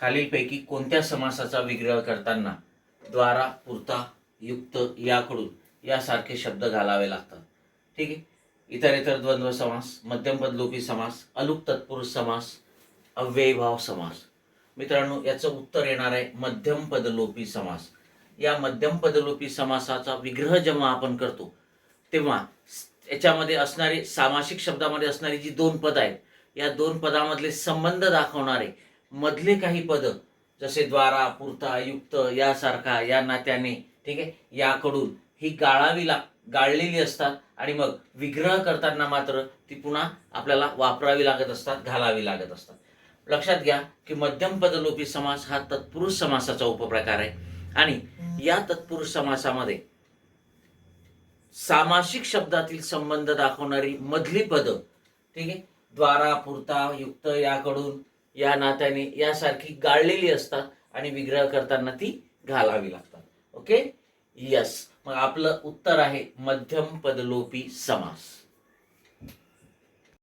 खालीलपैकी कोणत्या समासाचा विग्रह करताना द्वारा पुरता युक्त याकडून यासारखे शब्द घालावे लागतात? ठीक आहे. इतर इतर द्वंद्व समास मध्यम बदलोपी समास अलुक तत्पुरुष समास अव्ययभाव समास. मित्रांनो याचं उत्तर येणार आहे मध्यम पदलोपी समास. या मध्यम पदलोपी समासाचा विग्रह जेव्हा आपण करतो तेव्हा याच्यामध्ये असणारी सामासिक शब्दामध्ये असणारी जी दोन पद आहेत या दोन पदामधले संबंध दाखवणारे मधले काही पद जसे द्वारा पुरता युक्त यासारखा या नात्याने ठीक आहे याकडून ही गाळावी लाग गाळलेली असतात आणि मग विग्रह करताना मात्र ती पुन्हा आपल्याला वापरावी लागत असतात घालावी लागत असतात. लक्षात घ्या की मध्यम पदलोपी समास हा तत्पुरुष समासाचा उपप्रकार आहे. आणि या तत्पुरुष समासामध्ये सामासिक शब्दातील संबंध दाखवणारी मधली पद ठीक आहे द्वारा पुरता युक्त याकडून या नात्याने यासारखी गाळलेली असतात आणि विग्रह करताना ती घालावी लागतात. ओके यस मग आपलं उत्तर आहे मध्यम पदलोपी समास.